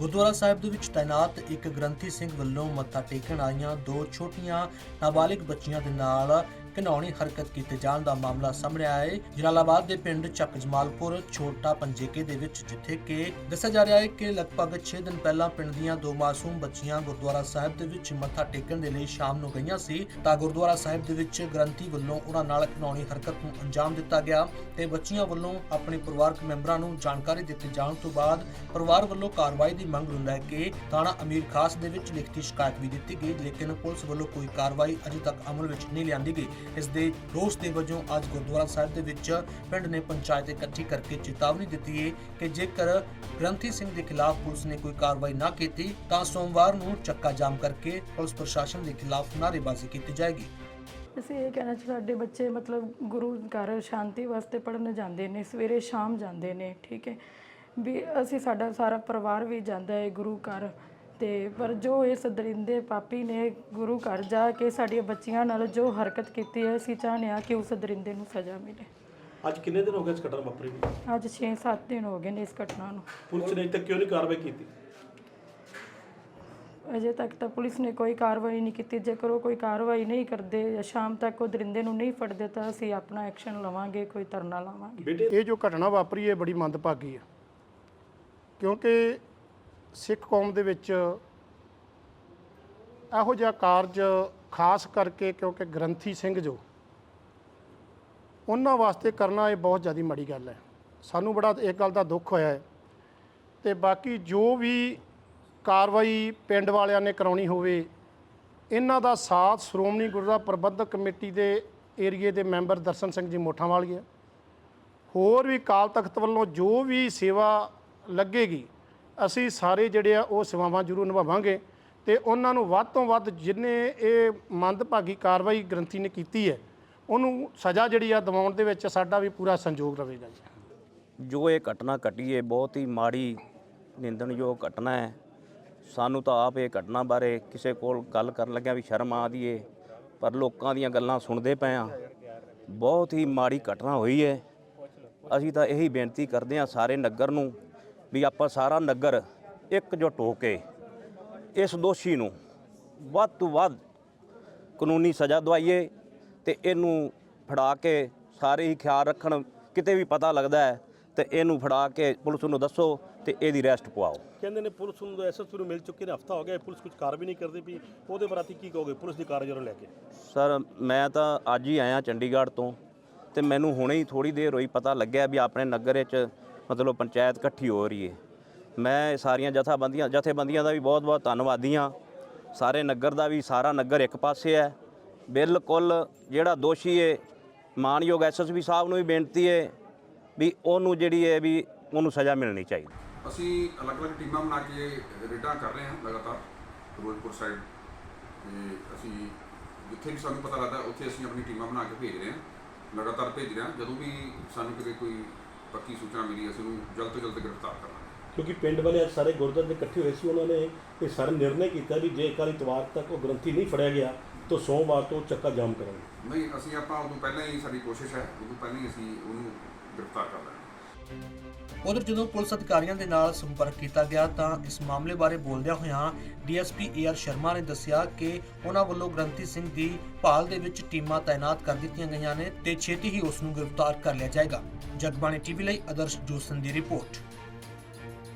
ਗੁਰਦੁਆਰਾ ਸਾਹਿਬ ਦੇ ਵਿੱਚ ਤਾਇਨਾਤ ਇੱਕ ਗ੍ਰੰਥੀ ਸਿੰਘ ਵੱਲੋਂ ਮੱਥਾ ਟੇਕਣ ਆਈਆਂ ਦੋ ਛੋਟੀਆਂ ਨਾਬਾਲਿਗ ਬੱਚੀਆਂ ਦੇ ਨਾਲ ਘਿਨਾਉਣੀ ਹਰਕਤ ਕੀਤੇ ਜਾਣ ਦਾ ਮਾਮਲਾ ਸਾਹਮਣੇ ਆਇਆ ਹੈ। ਜਲਾਲਾਬਾਦ ਦੇ ਪਿੰਡ ਚੱਕ ਜਮਾਲਪੁਰ, ਛੋਟਾ ਪੰਜੇਕੇ ਦੇ ਵਿੱਚ, ਜਿੱਥੇ ਕਿ ਦੱਸਿਆ ਜਾ ਰਿਹਾ ਹੈ ਕਿ ਲਗਭਗ 6 ਦਿਨ ਪਹਿਲਾਂ ਪਿੰਡ ਦੀਆਂ ਦੋ ਮਾਸੂਮ ਬੱਚੀਆਂ ਗੁਰਦੁਆਰਾ ਸਾਹਿਬ ਦੇ ਵਿੱਚ ਮੱਥਾ ਟੇਕਣ ਦੇ ਲਈ ਸ਼ਾਮ ਨੂੰ ਗਈਆਂ ਸੀ। ਤਾਂ ਗੁਰਦੁਆਰਾ ਸਾਹਿਬ ਦੇ ਵਿੱਚ ਗ੍ਰੰਥੀ ਵੱਲੋਂ ਉਹਨਾਂ ਨਾਲ ਘਿਨਾਉਣੀ ਹਰਕਤ ਨੂੰ ਅੰਜਾਮ ਦਿੱਤਾ ਗਿਆ ਤੇ ਬੱਚੀਆਂ ਵੱਲੋਂ ਆਪਣੇ ਪਰਿਵਾਰਕ ਮੈਂਬਰਾਂ ਨੂੰ ਜਾਣਕਾਰੀ ਦਿੱਤੇ ਜਾਣ ਤੋਂ ਬਾਅਦ ਪਰਿਵਾਰ ਵੱਲੋਂ ਕਾਰਵਾਈ ਦੀ ਮੰਗ ਨੂੰ ਲੈ ਕੇ ਥਾਣਾ ਅਮੀਰ ਖਾਸ ਦੇ ਵਿੱਚ ਲਿਖਤੀ ਸ਼ਿਕਾਇਤ ਵੀ ਦਿੱਤੀ ਗਈ, ਲੇਕਿਨ ਪੁਲਿਸ ਵੱਲੋਂ ਕੋਈ ਕਾਰਵਾਈ ਅਜੇ ਤੱਕ ਅਮਲ ਵਿੱਚ ਨਹੀਂ ਲਿਆਂਦੀ ਗਈ। ਇਸ ਦੇ ਰੋਸ ਦੇ ਵਜੋਂ ਅੱਜ ਗੁਰਦੁਆਰਾ ਸਾਹਿਬ ਦੇ ਵਿੱਚ ਪਿੰਡ ਨੇ ਪੰਚਾਇਤ ਇਕੱਠੀ ਕਰਕੇ ਚੇਤਾਵਨੀ ਦਿੱਤੀ ਹੈ ਕਿ ਜੇਕਰ ਗ੍ਰੰਥੀ ਸਿੰਘ ਦੇ ਖਿਲਾਫ ਪੁਲਿਸ ਨੇ ਕੋਈ ਕਾਰਵਾਈ ਨਾ ਕੀਤੀ, ਤਾਂ ਸੋਮਵਾਰ ਨੂੰ ਚੱਕਾ ਜਾਮ ਕਰਕੇ ਪੁਲਿਸ ਪ੍ਰਸ਼ਾਸਨ ਦੇ ਖਿਲਾਫ ਨਾਅਰੇਬਾਜ਼ੀ ਕੀਤੀ ਜਾਏਗੀ। ਅਸੀਂ ਇਹ ਕਹਿਣਾ ਚਾਹੁੰਦੇ ਸਾਡੇ ਬੱਚੇ ਮਤਲਬ ਗੁਰੂ ਘਰ ਸ਼ਾਂਤੀ ਵਾਸਤੇ ਪੜਨ ਜਾਂਦੇ ਨੇ, ਸਵੇਰੇ ਸ਼ਾਮ ਜਾਂਦੇ ਨੇ, ਠੀਕ ਹੈ। ਵੀ ਅਸੀਂ ਸਾਡਾ ਸਾਰਾ ਪਰਿਵਾਰ ਵੀ ਜਾਂਦਾ ਹੈ ਗੁਰੂ ਘਰ। ਤੇ ਪਰ ਜੋ ਇਸ ਦਰਿੰਦੇ ਪਾਪੀ ਨੇ ਗੁਰੂ ਘਰ ਜਾ ਕੇ ਸਾਡੀਆਂ ਬੱਚੀਆਂ ਨਾਲ ਜੋ ਹਰਕਤ ਕੀਤੀ ਹੈ ਅਸੀਂ ਚਾਹੁੰਦੇ ਹਾਂ ਕਿ ਉਸ ਦਰਿੰਦੇ ਨੂੰ ਸਜ਼ਾ ਮਿਲੇ। ਅੱਜ ਕਿੰਨੇ ਦਿਨ ਹੋ ਗਏ ਇਸ ਘਟਨਾ ਵਾਪਰੀ ਨੂੰ? ਅੱਜ 6-7 ਦਿਨ ਹੋ ਗਏ ਨੇ ਇਸ ਘਟਨਾ ਨੂੰ। ਪੁਲਿਸ ਨੇ ਤੱਕ ਕਿਉਂ ਨਹੀਂ ਕਾਰਵਾਈ ਕੀਤੀ? ਅਜੇ ਤੱਕ ਤਾਂ ਪੁਲਿਸ ਨੇ ਕੋਈ ਕਾਰਵਾਈ ਨਹੀਂ ਕੀਤੀ। ਜੇਕਰ ਉਹ ਕੋਈ ਕਾਰਵਾਈ ਨਹੀਂ ਕਰਦੇ ਜਾਂ ਸ਼ਾਮ ਤੱਕ ਉਹ ਦਰਿੰਦੇ ਨੂੰ ਨਹੀਂ ਫੜਦੇ ਤਾਂ ਅਸੀਂ ਆਪਣਾ ਐਕਸ਼ਨ ਲਵਾਂਗੇ ਕੋਈ ਧਰਨਾ ਲਾਵਾਂਗੇ। ਬੇਟੇ ਇਹ ਜੋ ਘਟਨਾ ਵਾਪਰੀ ਹੈ ਬੜੀ ਮੰਦਭਾਗੀ ਹੈ। ਕਿਉਂਕਿ ਸਿੱਖ ਕੌਮ ਦੇ ਵਿੱਚ ਇਹੋ ਜਿਹਾ ਕਾਰਜ ਖਾਸ ਕਰਕੇ ਕਿਉਂਕਿ ਗ੍ਰੰਥੀ ਸਿੰਘ ਜੋ, ਉਹਨਾਂ ਵਾਸਤੇ ਕਰਨਾ ਇਹ ਬਹੁਤ ਜ਼ਿਆਦਾ ਮਾੜੀ ਗੱਲ ਹੈ। ਸਾਨੂੰ ਬੜਾ ਇੱਕ ਗੱਲ ਦਾ ਦੁੱਖ ਹੋਇਆ ਹੈ ਤੇ ਬਾਕੀ ਜੋ ਵੀ ਕਾਰਵਾਈ ਪਿੰਡ ਵਾਲਿਆਂ ਨੇ ਕਰਾਉਣੀ ਹੋਵੇ, ਇਹਨਾਂ ਦਾ ਸਾਥ ਸ਼੍ਰੋਮਣੀ ਗੁਰਦੁਆਰਾ ਪ੍ਰਬੰਧਕ ਕਮੇਟੀ ਦੇ ਏਰੀਏ ਦੇ ਮੈਂਬਰ ਦਰਸ਼ਨ ਸਿੰਘ ਜੀ ਮੋਠਾਂ ਵਾਲੀਆ ਹੋਰ ਵੀ ਕਾਲ ਤਖਤ ਵੱਲੋਂ ਜੋ ਵੀ ਸੇਵਾ ਲੱਗੇਗੀ ਅਸੀਂ ਸਾਰੇ ਜਿਹੜੇ ਆ ਉਹ ਸੇਵਾਵਾਂ ਜ਼ਰੂਰ ਨਿਭਾਵਾਂਗੇ ਤੇ ਉਹਨਾਂ ਨੂੰ ਵੱਧ ਤੋਂ ਵੱਧ ਜਿਨੇ ਇਹ ਮੰਦਭਾਗੀ ਕਾਰਵਾਈ ਗ੍ਰੰਥੀ ਨੇ ਕੀਤੀ ਹੈ, ਉਹਨੂੰ ਸਜ਼ਾ ਜਿਹੜੀ ਆ ਦਿਵਾਉਣ ਦੇ ਵਿੱਚ ਸਾਡਾ ਵੀ ਪੂਰਾ ਸੰਯੋਗ ਰਹੇਗਾ ਜੀ। ਜੋ ਇਹ ਘਟਨਾ ਘਟੀ ਹੈ, ਬਹੁਤ ਹੀ ਮਾੜੀ, ਨਿੰਦਣਯੋਗ ਘਟਨਾ ਹੈ। ਸਾਨੂੰ ਤਾਂ ਆਪ ਇਹ ਘਟਨਾ ਬਾਰੇ ਕਿਸੇ ਕੋਲ ਗੱਲ ਕਰਨ ਲੱਗਿਆ ਵੀ ਸ਼ਰਮ ਆਦੀ ਏ ਪਰ ਲੋਕਾਂ ਦੀਆਂ ਗੱਲਾਂ ਸੁਣਦੇ ਪਏ ਆ ਬਹੁਤ ਹੀ ਮਾੜੀ ਘਟਨਾ ਹੋਈ ਹੈ। ਅਸੀਂ ਤਾਂ ਇਹੀ ਬੇਨਤੀ ਕਰਦੇ ਹਾਂ ਸਾਰੇ ਨਗਰ ਨੂੰ ਵੀ ਆਪਾਂ ਸਾਰਾ ਨਗਰ ਇਕਜੁੱਟ ਹੋ ਕੇ ਇਸ ਦੋਸ਼ੀ ਨੂੰ ਵੱਧ ਤੋਂ ਵੱਧ ਕਾਨੂੰਨੀ ਸਜ਼ਾ ਦਵਾਈਏ ਤੇ ਇਹਨੂੰ ਫੜਾ ਕੇ ਸਾਰੇ ਹੀ ਖਿਆਲ ਰੱਖਣ ਕਿਤੇ ਵੀ ਪਤਾ ਲੱਗਦਾ ਹੈ ਤੇ ਇਹਨੂੰ ਫੜਾ ਕੇ ਪੁਲਿਸ ਨੂੰ ਦੱਸੋ ਤੇ ਇਹਦੀ ਰੈਸਟ ਪਵਾਓ ਕਹਿੰਦੇ ਨੇ ਪੁਲਿਸ ਨੂੰ ਐਸਐਸਪੀ ਨੂੰ ਮਿਲ ਚੁੱਕੇ ਨੇ ਹਫਤਾ ਹੋ ਗਿਆ ਪੁਲਿਸ ਕੁਝ ਕਾਰਵਾਈ ਨਹੀਂ ਕਰਦੀ ਵੀ ਉਹਦੇ ਬਾਰੇ ਕੀ ਕਹੋਗੇ? ਪੁਲਿਸ ਦੀ ਕਾਰਜ ਨੂੰ ਲੈ ਕੇ। ਸਰ ਮੈਂ ਤਾਂ ਅੱਜ ਹੀ ਆਇਆ ਚੰਡੀਗੜ੍ਹ ਤੋਂ ਤੇ ਮੈਨੂੰ ਹੁਣੇ ਹੀ ਥੋੜੀ ਦੇਰ ਹੋਈ ਪਤਾ ਲੱਗਿਆ ਵੀ ਆਪਣੇ ਨਗਰ ਵਿੱਚ ਮਤਲਬ ਪੰਚਾਇਤ ਇਕੱਠੀ ਹੋ ਰਹੀ ਹੈ। ਮੈਂ ਸਾਰੀਆਂ ਜਥਾਬੰਦੀਆਂ, ਜਥੇਬੰਦੀਆਂ ਦਾ ਵੀ ਬਹੁਤ-ਬਹੁਤ ਧੰਨਵਾਦੀ ਹਾਂ। ਸਾਰੇ ਨਗਰ ਦਾ ਵੀ, ਸਾਰਾ ਨਗਰ ਇੱਕ ਪਾਸੇ ਹੈ। ਬਿਲਕੁਲ ਜਿਹੜਾ ਦੋਸ਼ੀ ਹੈ, ਮਾਨਯੋਗ ਐਸਐਸਪੀ ਸਾਹਿਬ ਨੂੰ ਵੀ ਬੇਨਤੀ ਹੈ ਵੀ ਉਹਨੂੰ ਜਿਹੜੀ ਹੈ ਵੀ ਉਹਨੂੰ ਸਜ਼ਾ ਮਿਲਣੀ ਚਾਹੀਦੀ। ਅਸੀਂ ਅਲੱਗ-ਅਲੱਗ ਟੀਮਾਂ ਬਣਾ ਕੇ ਰੇਡਾਂ ਕਰ ਰਹੇ ਹਾਂ ਲਗਾਤਾਰ ਫਿਰੋਜ਼ਪੁਰ ਸਾਈਡ ਤੇ ਅਸੀਂ ਜਿੱਥੇ ਵੀ ਸਾਨੂੰ ਪਤਾ ਲੱਗਦਾ ਉੱਥੇ ਅਸੀਂ ਆਪਣੀ ਟੀਮਾਂ ਬਣਾ ਕੇ ਭੇਜ ਰਹੇ ਹਾਂ। ਲਗਾਤਾਰ ਭੇਜ ਰਹੇ। ਹਾਂ ਜਦੋਂ ਵੀ ਸਾਨੂੰ ਕਿਤੇ ਕੋਈ ਪੱਕੀ ਸੂਚਨਾ ਮਿਲੀ ਅਸੀਂ ਉਹਨੂੰ ਜਲਦ ਤੋਂ ਜਲਦ ਗ੍ਰਿਫਤਾਰ ਕਰਾਂਗੇ। ਕਿਉਂਕਿ ਪਿੰਡ ਵਾਲੇ ਅੱਜ ਸਾਰੇ ਗੁਰਦੁਆਰੇ ਦੇ ਇਕੱਠੇ ਹੋਏ ਸੀ ਉਹਨਾਂ ਨੇ ਇਹ ਸਾਰਾ ਨਿਰਣੇ ਕੀਤਾ ਵੀ ਜੇ ਕੱਲ੍ਹ ਇਤਵਾਰ ਤੱਕ ਉਹ ਗ੍ਰੰਥੀ ਨਹੀਂ ਫੜਿਆ ਗਿਆ ਤਾਂ ਸੋਮਵਾਰ ਤੋਂ ਚੱਕਾ ਜਾਮ ਕਰਾਂਗੇ। ਨਹੀਂ ਅਸੀਂ ਆਪਾਂ ਉਦੋਂ ਪਹਿਲਾਂ ਹੀ ਸਾਡੀ ਕੋਸ਼ਿਸ਼ ਹੈ ਉਦੋਂ ਪਹਿਲਾਂ ਹੀ ਅਸੀਂ ਉਹਨੂੰ ਗ੍ਰਿਫਤਾਰ ਕਰ ਲਾਂਗੇ। ਉਧਰ ਜਦੋਂ ਪੁਲਿਸ ਅਧਿਕਾਰੀਆਂ ਦੇ ਨਾਲ ਸੰਪਰਕ ਕੀਤਾ ਗਿਆ ਤਾਂ ਇਸ ਮਾਮਲੇ ਬਾਰੇ ਬੋਲਦਿਆਂ ਹੋਇਆਂ ਡੀਐਸਪੀ ਏਆਰ ਸ਼ਰਮਾ ਨੇ ਦੱਸਿਆ ਕਿ ਉਹਨਾਂ ਵੱਲੋਂ ਗ੍ਰੰਥੀ ਸਿੰਘ ਦੀ ਭਾਲ ਦੇ ਵਿੱਚ ਟੀਮਾਂ ਤਾਇਨਾਤ ਕਰ ਦਿੱਤੀਆਂ ਗਈਆਂ ਨੇ ਤੇ ਛੇਤੀ ਹੀ ਉਸ ਨੂੰ ਗ੍ਰਿਫਤਾਰ ਕਰ ਲਿਆ ਜਾਏਗਾ। ਜਗਬਾਣੀ ਟੀਵੀ ਲਈ ਆਦਰਸ਼ ਜੋਸਨ ਦੀ ਰਿਪੋਰਟ।